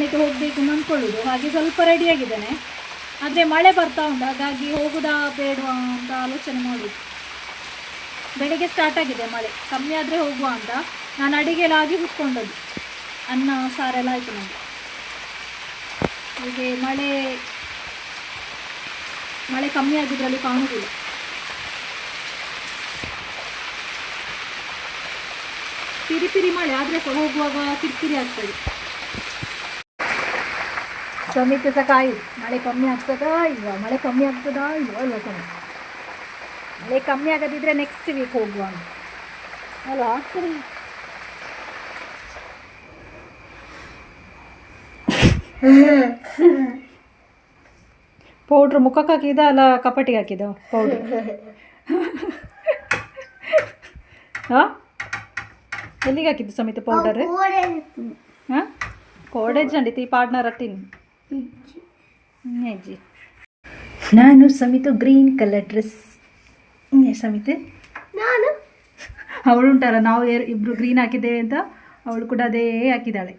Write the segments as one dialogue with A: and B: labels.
A: Night ಹೋಗಬೇಕು ಅಂತ ಅಂದ್ಕೊಳ್ಳೋದು. ಹಾಗೆ ಸ್ವಲ್ಪ ರೆಡಿಯಾಗಿದ್ದೇನೆ ಆದರೆ ಮಳೆ ಬರ್ತಾ ಉಂಟು. ಹಾಗಾಗಿ ಹೋಗುದಾ ಬೇಡವಾ ಅಂತ ಆಲೋಚನೆ ಮಾಡಿದ್ದು ಬೆಳಿಗ್ಗೆ ಸ್ಟಾರ್ಟ್ ಆಗಿದೆ ಮಳೆ. ಕಮ್ಮಿ ಆದರೆ ಹೋಗುವ ಅಂತ. ನಾನು ಅಡಿಗೆ ಎಲ್ಲ ಆಗಿ ಕುತ್ಕೊಂಡದ್ದು. ಅನ್ನ ಸಾರೆಲ್ಲ ಆಯಿತು ನನಗೆ ಹೀಗೆ ಮಳೆ ಮಳೆ ಕಮ್ಮಿ ಆಗಿದ್ರಲ್ಲಿ ಕಾಣುವುದಿಲ್ಲ. ಪಿರಿ ಪಿರಿ ಮಳೆ ಆದರೆ ಸಹ ಹೋಗುವಾಗ ಕಿರಿಕಿರಿ ಆಗ್ತದೆ. ಸಮಿತಿ ಸಹ ಕಾಯಿ ಮಳೆ ಕಮ್ಮಿ ಆಗ್ತದಾ ಇಲ್ವಾ? ಮಳೆ ಕಮ್ಮಿ ಆಗ್ತದಾ ಇಲ್ವಾ? ಅಲ್ವಾ ಸಮ ಮಳೆ ಕಮ್ಮಿ ಆಗದಿದ್ರೆ ನೆಕ್ಸ್ಟ್ ವೀಕ್ ಹೋಗುವ ಅಲ್ಲ ಆಗ್ತದೆ. ಪೌಡ್ರ್ ಮುಖಕ್ಕೆ ಹಾಕಿದ ಅಲ್ಲ ಕಪಟಿಗೆ ಹಾಕಿದ ಪೌಡ್ರ್ ಹಾಂ? ಎಲ್ಲಿಗೆ ಹಾಕಿದ್ದು ಸಮೇತ ಪೌಡರ್ ಹಾಂ? ಕೋಡೆಜ್ ಅಂಡಿತಿ ಪಾಡ್ನ ಅಟ್ಟಿನಿ ಅಜ್ಜಿ ನಾನು ಸಮಿತು ಗ್ರೀನ್ ಕಲರ್ ಡ್ರೆಸ್. ಸಮಿತೆ?
B: ನಾನು?
A: ಅವಳು ಉಂಟಲ್ಲ ನಾವು ಇಬ್ಬರು ಇಬ್ರು ಗ್ರೀನ್ ಹಾಕಿದ್ದೇವೆ ಅಂತ ಅವಳು ಕೂಡ ಅದೇ ಹಾಕಿದ್ದಾಳೆ.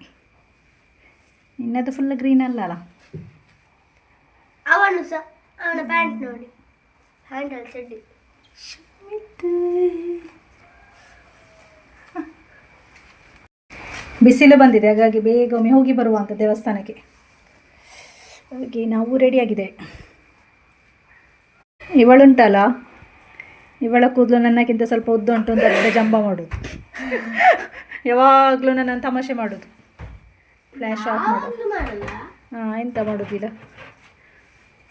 A: ನಿನ್ನದು ಫುಲ್ ಗ್ರೀನ್ ಅಲ್ಲ ಅಲ್ಲ
B: ಅವನು ಸಹ ಅವನ ಪ್ಯಾಂಟ್ ನೋಡಿ. ಹ್ಯಾಂಡಲ್ ಚಡ್ಡಿ
A: ಬಿಸಿಲು ಬಂದಿದೆ ಹಾಗಾಗಿ ಬೇಗ ಒಮ್ಮೆ ಹೋಗಿ ಬರುವಂಥ ದೇವಸ್ಥಾನಕ್ಕೆ. ಹಾಗೆ ನಾವು ರೆಡಿಯಾಗಿದೆ. ಇವಳುಂಟಲ್ಲ? ಇವಳ ಕೂದಲು ನನ್ನಕ್ಕಿಂತ ಸ್ವಲ್ಪ ಉದ್ದು ಉಂಟು ಅಂತ ದೊಡ್ಡ ಜಂಬ ಮಾಡೋದು. ಯಾವಾಗಲೂ ನನ್ನನ್ನು ತಮಾಷೆ ಮಾಡೋದು. ಫ್ಲ್ಯಾಶ್ ಆಫ್ ಮಾಡೋದು. ಹಾಂ ಎಂತ ಮಾಡೋದಿಲ್ಲ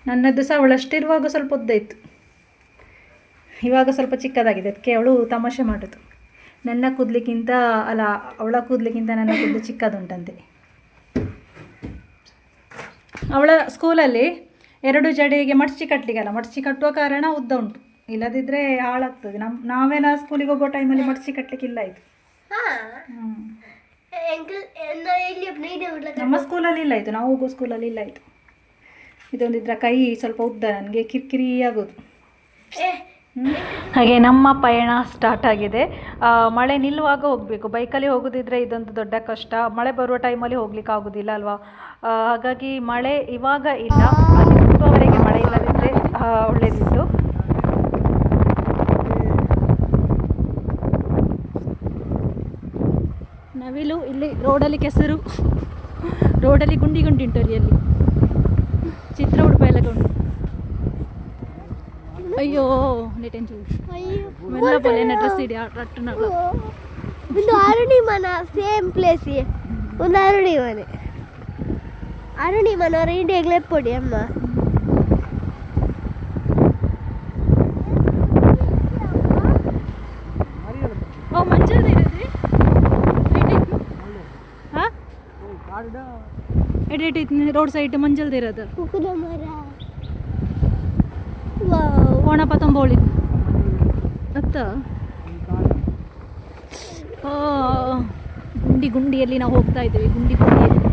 A: ನನ್ನದು ಸಹ ಅವಳಷ್ಟಿರುವಾಗ ಸ್ವಲ್ಪ ಉದ್ದ ಇತ್ತು. ಇವಾಗ ಸ್ವಲ್ಪ ಚಿಕ್ಕದಾಗಿದೆ ಅದಕ್ಕೆ ಅವಳು ತಮಾಷೆ ಮಾಡೋದು. ನನ್ನ ಕೂದಲಿಕ್ಕಿಂತ ಅಲ್ಲ ಅವಳ ಕೂದಲಿಕ್ಕಿಂತ ನನ್ನ ಕೂದಲು ಚಿಕ್ಕದುಂಟಂತೆ. ಅವಳ ಸ್ಕೂಲಲ್ಲಿ ಎರಡು ಜಡೆಗೆ ಮಡಚಿ ಕಟ್ಟಲಿಕ್ಕಲ್ಲ ಮಡಚಿ ಕಟ್ಟುವ ಕಾರಣ ಉದ್ದ ಉಂಟು. ಇಲ್ಲದಿದ್ದರೆ ಹಾಳಾಗ್ತದೆ. ನಮ್ಮ ನಾವೆಲ್ಲ ಸ್ಕೂಲಿಗೆ ಹೋಗೋ ಟೈಮಲ್ಲಿ ಮಡಚಿ ಕಟ್ಟಲಿಕ್ಕಿಲ್ಲ ಇದು. ನಮ್ಮ ಸ್ಕೂಲಲ್ಲಿ ಇಲ್ಲ ಇದು. ನಾವು ಹೋಗೋ ಸ್ಕೂಲಲ್ಲಿ ಇಲ್ಲ ಇದು. ಇದೊಂದಿದ್ರೆ ಕೈ ಸ್ವಲ್ಪ ಉದ್ದ ನನಗೆ ಕಿರಿಕಿರಿ ಆಗೋದು. ಹಾಗೆ ನಮ್ಮ ಪಯಣ ಸ್ಟಾರ್ಟ್ ಆಗಿದೆ. ಮಳೆ ನಿಲ್ಲುವಾಗ ಹೋಗಬೇಕು. ಬೈಕಲ್ಲಿ ಹೋಗೋದಿದ್ರೆ ಇದೊಂದು ದೊಡ್ಡ ಕಷ್ಟ. ಮಳೆ ಬರುವ ಟೈಮಲ್ಲಿ ಹೋಗ್ಲಿಕ್ಕೆ ಆಗೋದಿಲ್ಲ ಅಲ್ವಾ? ಹಾಗಾಗಿ ಮಳೆ ಇವಾಗ ಇಲ್ಲ. ಮುಟ್ಟುವವರೆಗೆ ಮಳೆ ಇಲ್ಲದಿದ್ದರೆ ಒಳ್ಳೆಯದಿತ್ತು ನವಿಲು ಇಲ್ಲಿ ರೋಡಲ್ಲಿ ಕೆಸರು. ರೋಡಲ್ಲಿ ಗುಂಡಿ ಗುಂಡಿ ಉಂಟು ಅಲ್ಲಿ ಚಿತ್ರ ಉಡುಪ ಎಲ್ಲ ಉಂಟು ಅಯ್ಯೋ ನೆಟೆಂಚು
B: ಅಯ್ಯೋ
A: ಮೆಲ್ಲ ಪೊಲೆನ ಡ್ರೆಸ್ ಇಡಿ ರಟ್ಟುನಗಳು
B: ಒಂದು ಅರುಣಿ ಮನ ಸೇಮ್ ಪ್ಲೇಸ್ ಒಂದು ಅರುಣಿ ಮನೆ ಅರುಣಿ ಮನವರ ಇಂಡಿಯಾಗ್ಲೇ ಪೊಡಿ ಅಮ್ಮ
A: ಓ ಮಂಜಲ್ ಇರೋದು ಹಾಂ ಎಡಿ ಎಡಿ ರೋಡ್ ಸೈಡ್ ಮಂಜಲ್ದು ಇರೋದು
B: ವಾವ್
A: ಪತಂಬೋಳಿ ಅತ್ತ ಗುಂಡಿ ಗುಂಡಿಯಲ್ಲಿ ನಾವು ಹೋಗ್ತಾ ಇದ್ದೀವಿ ಗುಂಡಿ ಗುಂಡಿಯಲ್ಲಿ.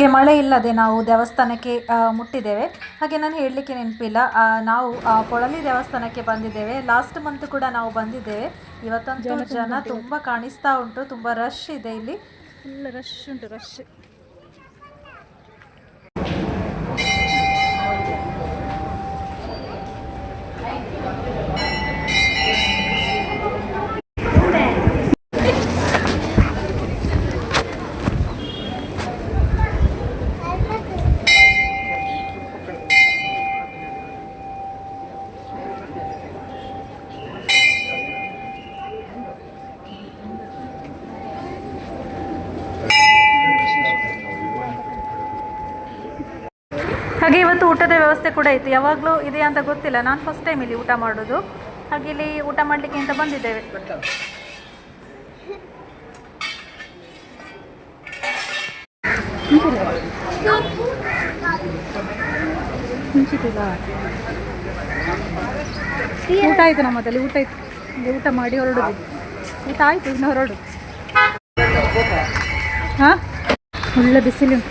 A: ಹಾಗೆ ಮಳೆ ಇಲ್ಲದೆ ನಾವು ದೇವಸ್ಥಾನಕ್ಕೆ ಮುಟ್ಟಿದ್ದೇವೆ. ಹಾಗೆ ನಾನು ಹೇಳಲಿಕ್ಕೆ ನೆನಪಿಲ್ಲ. ನಾವು ಪೊಳಲಿ ದೇವಸ್ಥಾನಕ್ಕೆ ಬಂದಿದ್ದೇವೆ. ಲಾಸ್ಟ್ ಮಂತ್ ಕೂಡ ನಾವು ಬಂದಿದ್ದೇವೆ. ಇವತ್ತಂತೂ ಜನ ತುಂಬ ಕಾಣಿಸ್ತಾ ಉಂಟು. ತುಂಬ ರಶ್ ಇದೆ ಇಲ್ಲಿ. ಫುಲ್ ರಶ್ ಉಂಟು ರಶ್ ಹಾಗೆ ಇವತ್ತು ಊಟದ ವ್ಯವಸ್ಥೆ ಕೂಡ ಇತ್ತು. ಯಾವಾಗಲೂ ಇದೆ ಅಂತ ಗೊತ್ತಿಲ್ಲ. ನಾನು ಫಸ್ಟ್ ಟೈಮ್ ಇಲ್ಲಿ ಊಟ ಮಾಡೋದು. ಹಾಗೆ ಇಲ್ಲಿ ಊಟ ಮಾಡಲಿಕ್ಕೆ ಅಂತ ಬಂದಿದ್ದೇವೆ. ಊಟ ಆಯಿತು ನಮ್ಮದಲ್ಲಿ ಊಟ ಇತ್ತು ಊಟ ಮಾಡಿ ಹೊರಡುದು. ಊಟ ಆಯಿತು, ಇನ್ನು ಹೊರಡು ಹಾಂ? ಒಳ್ಳೆ ಬಿಸಿಲುಂಟು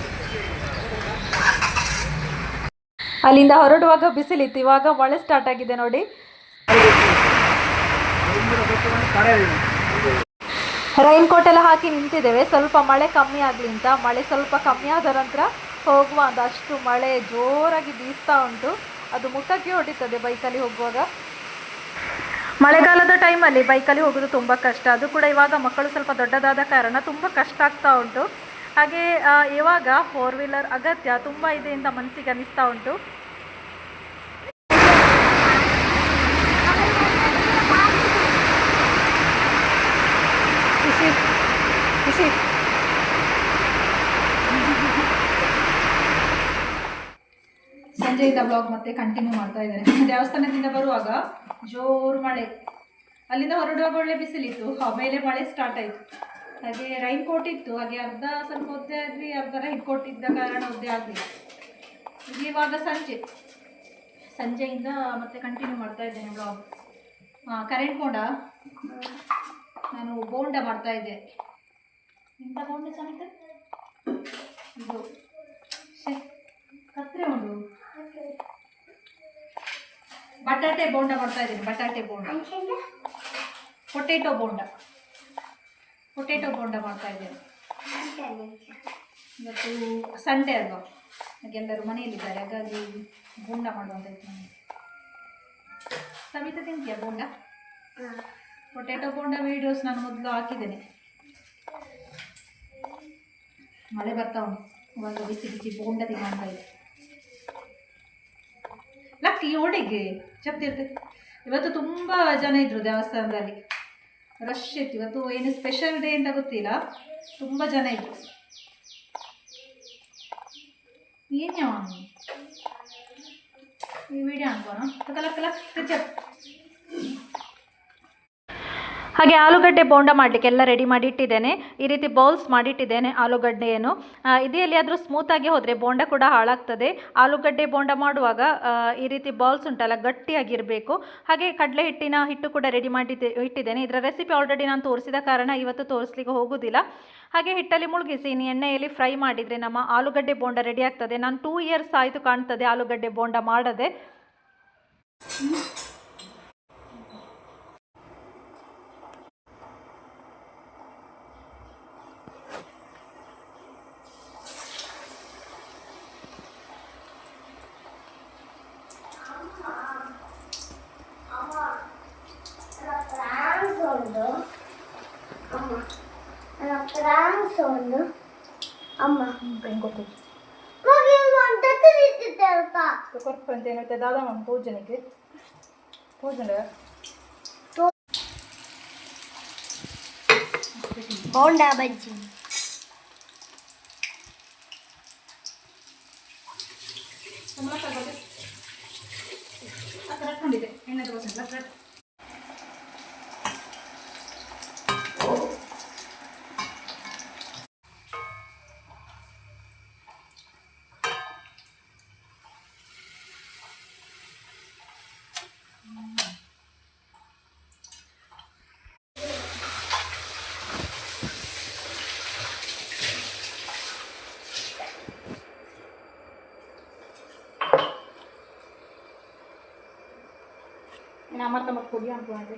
A: ಅಲ್ಲಿಂದ ಹೊರಡುವಾಗ ಬಿಸಿಲಿತ್ತು. ಇವಾಗ ಮಳೆ ಸ್ಟಾರ್ಟ್ ಆಗಿದೆ ನೋಡಿ. ರೈನ್ ಕೋಟ್ ಎಲ್ಲ ಹಾಕಿ ನಿಂತಿದ್ದೇವೆ. ಸ್ವಲ್ಪ ಮಳೆ ಕಮ್ಮಿ ಆಗಲಿ ಅಂತ. ಮಳೆ ಸ್ವಲ್ಪ ಕಮ್ಮಿ ಆದ ನಂತರ ಹೋಗುವ ಅಂತ ಅಷ್ಟು ಮಳೆ ಜೋರಾಗಿ ಬೀಸ್ತಾ ಉಂಟು. ಅದು ಮುಖಕ್ಕೆ ಹೊಡಿತದೆ ಬೈಕಲ್ಲಿ ಹೋಗುವಾಗ. ಮಳೆಗಾಲದ ಟೈಮಲ್ಲಿ ಬೈಕಲ್ಲಿ ಹೋಗೋದು ತುಂಬ ಕಷ್ಟ. ಅದು ಕೂಡ ಇವಾಗ ಮಕ್ಕಳು ಸ್ವಲ್ಪ ದೊಡ್ಡದಾದ ಕಾರಣ ತುಂಬ ಕಷ್ಟ ಆಗ್ತಾ ಉಂಟು. ಹಾಗೆ ಇವಾಗ ಫೋರ್ ವೀಲರ್ ಅಗತ್ಯ ತುಂಬ ಇದೆ ಅಂತ ಮನಸ್ಸಿಗೆ ಅನಿಸ್ತಾ ಉಂಟು. ಖುಷಿ ಖುಷಿ. ಸಂಜೆಯಿಂದ ಬ್ಲಾಗ್ ಮತ್ತೆ ಕಂಟಿನ್ಯೂ ಮಾಡ್ತಾ ಇದ್ದಾರೆ ದೇವಸ್ಥಾನದಿಂದ ಬರುವಾಗ ಜೋರು ಮಳೆ. ಅಲ್ಲಿಂದ ಹೊರಡುವಾಗ ಒಳ್ಳೆ ಬಿಸಿಲಿತ್ತು. ಆಮೇಲೆ ಮಳೆ ಸ್ಟಾರ್ಟ್ ಆಯಿತು. ಹಾಗೆ ರೈನ್ ಕೋಟ್ ಇತ್ತು ಹಾಗೆ ಅರ್ಧ ಸ್ವಲ್ಪ ಒದ್ದೆ ಆದ್ವಿ ಅರ್ಧ ರೈನ್ ಕೋಟ್ ಇದ್ದ ಕಾರಣ ಒದ್ದೆ ಆಗಲಿಲ್ಲ ಇಲ್ಲಿ ಇವಾಗ ಸಂಜೆ. ಸಂಜೆಯಿಂದ ಮತ್ತೆ ಕಂಟಿನ್ಯೂ ಮಾಡ್ತಾ ಇದ್ದೇನೆ ಬ್ಲಾಗ್ ಹಾಂ ಕರೆಂಟ್ ಬೋಂಡ ನಾನು ಬೋಂಡ ಮಾಡ್ತಾ ಇದ್ದೆ. ಎಂಥ ಬೋಂಡ ಚೆನ್ನಾಗಿದೆ ಇದು. ಕತ್ರೆ ಉಂಟು ಬಟಾಟೆ ಬೋಂಡ ಮಾಡ್ತಾ ಇದ್ದೀನಿ ಬಟಾಟೆ ಬೋಂಡ ಪೊಟೇಟೊ ಬೋಂಡ ಪೊಟೇಟೊ ಬೋಂಡ ಮಾಡ್ತಾ ಇದ್ದೇನೆ. ಇವತ್ತು ಸಂಡೇ ಅಲ್ವಾ? ಹಾಗೆಲ್ಲರೂ ಮನೆಯಲ್ಲಿದ್ದಾರೆ ಹಾಗಾಗಿ ಬೋಂಡ ಮಾಡುವಂತ ಸವಿತಾ ತಿಂತೀಯಾ ಬೋಂಡ? ಪೊಟೇಟೊ ಬೋಂಡ ವೀಡಿಯೋಸ್ ನಾನು ಮೊದಲು ಹಾಕಿದ್ದೇನೆ. ಮಳೆ ಬರ್ತಾ ಉಂಟು. ಇವಾಗ ಬಿಸಿ ಬಿಸಿ ಬೋಂಡ ತಿಂತ ಇದೆ ಲಕ್ಕಿ ಒಡೆಗೆ ಚಪ್ತಿರ್ತದೆ ಇವತ್ತು ತುಂಬ ಜನ ಇದ್ರು ದೇವಸ್ಥಾನದಲ್ಲಿ. ರಶ್ ಇತ್ತು ಇವತ್ತು ಏನು ಸ್ಪೆಷಲ್ ಡೇ ಅಂತ ಗೊತ್ತಿಲ್ಲ. ತುಂಬ ಜನ ಇತ್ತು ಏನು ಯಾವ ಈ ವಿಡಿಯೋ ಅನ್ಕೋಣ ಕಲಕ್ ಚೆಪ್ ಹಾಗೆ ಆಲೂಗಡ್ಡೆ ಬೋಂಡ ಮಾಡಲಿಕ್ಕೆಲ್ಲ ರೆಡಿ ಮಾಡಿ ಇಟ್ಟಿದ್ದೇನೆ. ಈ ರೀತಿ ಬೌಲ್ಸ್ ಮಾಡಿಟ್ಟಿದ್ದೇನೆ ಆಲೂಗಡ್ಡೆಯನ್ನು. ಇದು ಎಲ್ಲಿಯಾದರೂ ಸ್ಮೂತಾಗಿ ಹೋದರೆ ಬೋಂಡ ಕೂಡ ಹಾಳಾಗ್ತದೆ. ಆಲೂಗಡ್ಡೆ ಬೋಂಡ ಮಾಡುವಾಗ ಈ ರೀತಿ ಬೌಲ್ಸ್ ಉಂಟಲ್ಲ, ಗಟ್ಟಿಯಾಗಿರಬೇಕು. ಹಾಗೆ ಕಡಲೆ ಹಿಟ್ಟಿನ ಹಿಟ್ಟು ಕೂಡ ರೆಡಿ ಮಾಡಿ ಇಟ್ಟಿದ್ದೇನೆ. ಇದರ ರೆಸಿಪಿ ಆಲ್ರೆಡಿ ನಾನು ತೋರಿಸಿದ ಕಾರಣ ಇವತ್ತು ತೋರಿಸ್ಲಿಕ್ಕೆ ಹೋಗೋದಿಲ್ಲ. ಹಾಗೆ ಹಿಟ್ಟಲ್ಲಿ ಮುಳುಗಿಸಿ ಎಣ್ಣೆಯಲ್ಲಿ ಫ್ರೈ ಮಾಡಿದರೆ ನಮ್ಮ ಆಲೂಗಡ್ಡೆ ಬೋಂಡ ರೆಡಿ ಆಗ್ತದೆ. ನಾನು ಟೂ ಇಯರ್ಸ್ ಆಯಿತು ಕಾಣ್ತದೆ ಆಲೂಗಡ್ಡೆ ಬೋಂಡ ಮಾಡದೆ.
B: ಹೇಳ್ತಿದ್ದಾದ ಒಂದು
A: ಪೂಜನಿಗೆ ಪೂಜನೆ போண்டா பஜ்ஜி ಅದ್ರ ಹಾಕೊಂಡಿದೆ ಎಣ್ಣೆ ತಗೋಸಿಲ್ಲ ಮತ್ತೆ ಪುಡಿ ಅನ್ಕೊಂಡೆ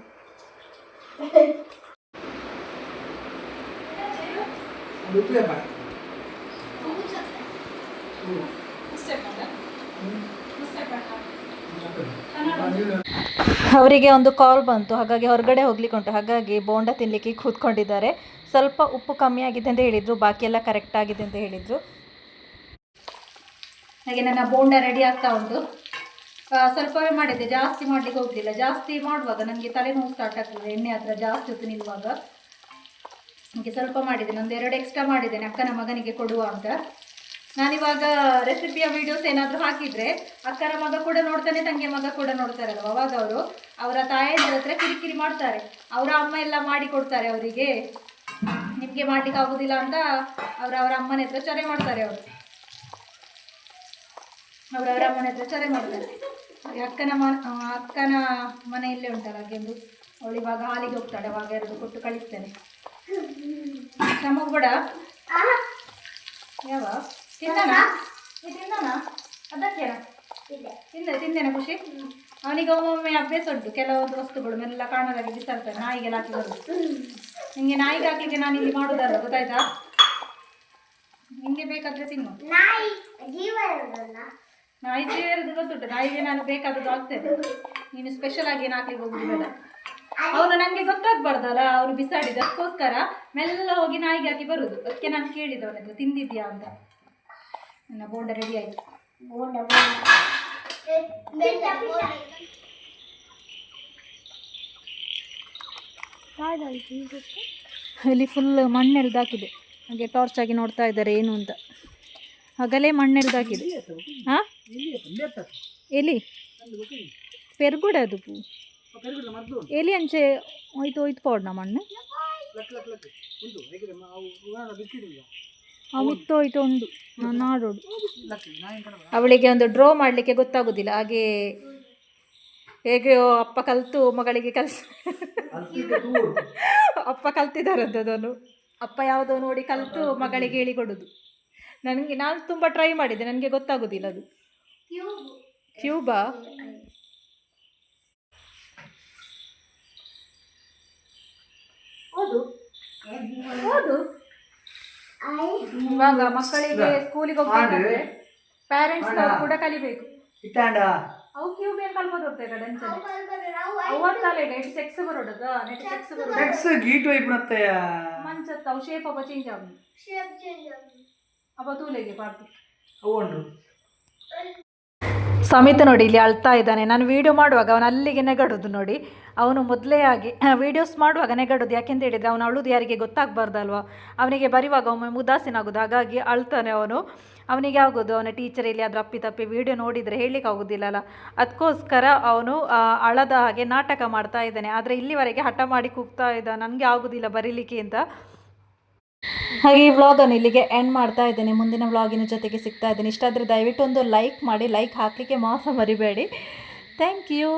A: ಅವರಿಗೆ ಒಂದು ಕಾಲ್ ಬಂತು. ಹಾಗಾಗಿ ಹೊರಗಡೆ ಹೋಗ್ಲಿಕ್ಕೆ ಉಂಟು ಹಾಗಾಗಿ ಬೋಂಡ ತಿನ್ನಲಿಕ್ಕೆ ಕೂತ್ಕೊಂಡಿದ್ದಾರೆ. ಸ್ವಲ್ಪ ಉಪ್ಪು ಕಮ್ಮಿ ಆಗಿದೆ ಅಂತ ಹೇಳಿದರು. ಬಾಕಿ ಎಲ್ಲ ಕರೆಕ್ಟ್ ಆಗಿದೆ ಅಂತ ಹೇಳಿದರು. ಹಾಗೆ ನನ್ನ ಬೋಂಡ ರೆಡಿ ಆಗ್ತಾ ಉಂಟು. ಸ್ವಲ್ಪವೇ ಮಾಡಿದ್ದೆ. ಜಾಸ್ತಿ ಮಾಡಲಿಕ್ಕೆ ಹೋಗಲಿಲ್ಲ. ಜಾಸ್ತಿ ಮಾಡುವಾಗ ನನಗೆ ತಲೆನೋವು ಸ್ಟಾರ್ಟ್ ಆಗ್ತದೆ. ಎಣ್ಣೆ ಹತ್ರ ಜಾಸ್ತಿ ಹೊತ್ತು ನಿಲ್ಲುವಾಗ. ನನಗೆ ಸ್ವಲ್ಪ ಮಾಡಿದ್ದೇನೆ. ಒಂದು ಎರಡು ಎಕ್ಸ್ಟ್ರಾ ಮಾಡಿದ್ದೇನೆ. ಅಕ್ಕನ ಮಗನಿಗೆ ಕೊಡುವ ಅಂತ. ನಾನಿವಾಗ ರೆಸಿಪಿಯ ವಿಡಿಯೋಸ್ ಏನಾದರೂ ಹಾಕಿದರೆ ಅಕ್ಕನ ಮಗ ಕೂಡ ನೋಡ್ತಾನೆ, ತಂಗಿಯ ಮಗ ಕೂಡ ನೋಡ್ತಾರಲ್ವ? ಅವಾಗ ಅವರು ಅವರ ತಾಯಂದಿರ ಹತ್ರ ಕಿರಿಕಿರಿ ಮಾಡ್ತಾರೆ. ಅವರ ಅಮ್ಮ ಎಲ್ಲ ಮಾಡಿ ಕೊಡ್ತಾರೆ ಅವರಿಗೆ. ನಿಮಗೆ ಮಾಡ್ಲಿಕ್ಕೆ ಆಗೋದಿಲ್ಲ ಅಂತ ಅವರ ಅವರ ಅಮ್ಮನ ಹತ್ರ ಚರೆ ಮಾಡ್ತಾರೆ ಅವರು. ಅವರವರ ಅವರ ಅಮ್ಮನ ಹತ್ರ ಚರೆ ಮಾಡ್ತಾರೆ. ಅಕ್ಕನ ಮ ಅಕ್ಕನ ಮನೆಯಲ್ಲೇ ಉಂಟಲ್ಲ, ಹಾಗೆ ಒಂದು ಅವಳು ಇವಾಗ ಹಾಲಿಗೆ ಹೋಗ್ತಾಳೆ ಅವಾಗ ಎರಡು ಕೊಟ್ಟು ಕಳಿಸ್ತೇನೆ. ನಮಗೆ ಕೂಡ? ಯಾವ? ತಿಂದಾನ? ನೀ ತಿಂದಾನ? ಅದಕ್ಕೆ ತಿಂದೆ, ತಿಂದೇನ ಖುಷಿ? ಅವನಿಗೆ ಒಮ್ಮೊಮ್ಮೆ ಅಭ್ಯಾಸ ಉಂಟು, ಕೆಲವೊಂದು ವಸ್ತುಗಳು ಮೆಲ್ಲ ಕಾಣಲಾಗಿ ಬಿಸಾಡ್ತಾನೆ ನಾಯಿಗೆಲ್ಲ ಹಾಕಿ ನಿಂಗೆ ನಾಯಿಗೆ ಹಾಕ್ಲಿಕ್ಕೆ ನಾನು ಇಲ್ಲಿ ಮಾಡೋದಲ್ಲ ಗೊತ್ತಾಯ್ತಾ? ನಿಂಗೆ ಬೇಕಾದ್ರೆ ತಿನ್ನು.
B: ನಾಯಿ, ಜೀವ ಇರೋದಲ್ಲ
A: ನಾಯಿ ಸೇರಿದು ಗೊತ್ತುಂಟು ನಾಯಿಗೆ ನಾನು ಬೇಕಾದದ್ದು ಆಗ್ತೇನೆ ನೀನು ಸ್ಪೆಷಲ್ ಆಗಿ ಏನು ಹಾಕ್ಲಿಕ್ಕೆ ಹೋಗುದಿಲ್ಲ ಅವನು ನನಗೆ ಗೊತ್ತಾಗ್ಬಾರ್ದಲ್ಲ ಅವನು ಬಿಸಾಡಿದ ಅದಕ್ಕೋಸ್ಕರ ಮೆಲ್ಲ ಹೋಗಿ ನಾಯಿಗೆ ಹಾಕಿ ಬರುದು. ಅದಕ್ಕೆ ನಾನು ಕೇಳಿದ ಅವನದ್ದು ತಿಂದಿದ್ಯಾ ಅಂತ. ನನ್ನ ಬೋಂಡ ರೆಡಿ ಆಯ್ತು.
B: ಬೋಂಡ
A: ಇಲ್ಲಿ ಫುಲ್ ಮಣ್ಣೆಲ್ದಾಕಿದೆ ಹಾಗೆ ಟಾರ್ಚ್ ಆಗಿ ನೋಡ್ತಾ ಇದ್ದಾರೆ ಏನು ಅಂತ. ಹಗಲೇ ಮಣ್ಣೆಲ್ದಾಕಿದೆ ಹಾಂ ಎಲಿ ಪೆರ್ಗುಡ ಅದು. ಪೂ ಎಲಿ ಅಂಚೆ ಹೋಯ್ತು ಹೋಯ್ತು ಪೌಡ್ ನಮ್ಮ ಅಣ್ಣ ಅವಿತ್ತು ಹೋಯ್ತು ಒಂದು ನಾನು ನಾಡೋಡು. ಅವಳಿಗೆ ಒಂದು ಡ್ರಾ ಮಾಡಲಿಕ್ಕೆ ಗೊತ್ತಾಗೋದಿಲ್ಲ, ಹಾಗೆ ಹೇಗೆ ಅಪ್ಪ ಕಲಿತು, ಮಗಳಿಗೆ ಕಲಿಸ, ಅಪ್ಪ ಕಲ್ತಿದ್ದಾರಂಥದ್ದನ್ನು ಅಪ್ಪ ಯಾವುದೋ ನೋಡಿ ಕಲಿತು, ಮಗಳಿಗೆ ಹೇಳಿಕೊಡೋದು. ನನಗೆ, ನಾನು ತುಂಬ ಟ್ರೈ ಮಾಡಿದೆ ನನಗೆ ಗೊತ್ತಾಗೋದಿಲ್ಲ ಅದು. ಕ್ಯೂಬಾ ಇವಾಗ ಮಕ್ಕಳಿಗೆ ಸ್ಕೂಲಿಗೆ ಹೋಗ್ತಾರೆ ಪ್ಯಾರೆಂಟ್ಸ್ ಕೂಡ ಕಲಿಬೇಕು. ಅವು ಕ್ಯೂಬ್ ಏನ್ ಕಲ್ಬೋದು ಹೋಗ್ತೇವೆ ಡಂಚಲ್ಲಿ ಅವತ್ತಲ್ಲ ನೆಟ್ ಸೆಕ್ಸ್ ಬರೋಡದ ನೆಟ್ ಸೆಕ್ಸ್ ಬರೋದು.
C: ಎಕ್ಸ್ ವೈಪ್ ಇಬ್ಬನತ್ತಯ್ಯ
A: ಮಂಚತ್ತ ಅವು ಶೇಪ್ ಅವ ಚೇಂಜ್ ಆಗು ಶೇಪ್ ಚೇಂಜ್ ಆಗು ಅವ ತೂಲೆಗೆ ಪಾಡ್ತು
C: ಅವು
A: ಸಮಿತ ನೋಡಿ, ಇಲ್ಲಿ ಅಳ್ತಾ ಇದ್ದಾನೆ. ನಾನು ವಿಡಿಯೋ ಮಾಡುವಾಗ ಅವನು ಅಲ್ಲಿಗೆ ನೆಗಡೋದು ನೋಡಿ. ಅವನು ಮೊದಲೇ ಆಗಿ ವಿಡಿಯೋಸ್ ಮಾಡುವಾಗ ನೆಗಡೋದು. ಯಾಕೆಂತ ಹೇಳಿದರೆ ಅವನು ಅಳುದು ಯಾರಿಗೆ ಗೊತ್ತಾಗಬಾರ್ದಲ್ವಾ? ಅವನಿಗೆ ಬರುವಾಗ ಒಮ್ಮೆ ಉದಾಸೀನ ಆಗೋದು ಹಾಗಾಗಿ ಅಳ್ತಾನೆ ಅವನು. ಅವನಿಗೆ ಆಗೋದು, ಅವನ ಟೀಚರ್ ಇಲ್ಲಿ ಅದ್ರ ಅಪ್ಪಿ ತಪ್ಪಿ ವಿಡಿಯೋ ನೋಡಿದರೆ ಹೇಳಲಿಕ್ಕೆ ಆಗೋದಿಲ್ಲಲ್ಲ. ಅದಕ್ಕೋಸ್ಕರ ಅವನು ಅಳದ ಹಾಗೆ ನಾಟಕ ಮಾಡ್ತಾ ಇದ್ದಾನೆ. ಆದರೆ ಇಲ್ಲಿವರೆಗೆ ಹಠ ಮಾಡಿ ಕೂಗ್ತಾ ಇದ್ದ. ನನಗೆ ಆಗೋದಿಲ್ಲ ಬರೀಲಿಕ್ಕೆ ಅಂತ. ಹಾಗೆ ಈ ವ್ಲಾಗನ್ನು ಇಲ್ಲಿಗೆ ಎಂಡ್ ಮಾಡ್ತಾ ಇದ್ದೇನೆ. ಮುಂದಿನ ವ್ಲಾಗಿನ ಜೊತೆಗೆ ಸಿಗ್ತಾ ಇದ್ದೀನಿ. ಇಷ್ಟಾದರೆ ದಯವಿಟ್ಟು ಒಂದು ಲೈಕ್ ಮಾಡಿ. ಲೈಕ್ ಹಾಕಲಿಕ್ಕೆ ಮಾತ್ರ ಮರಿಬೇಡಿ. Thank you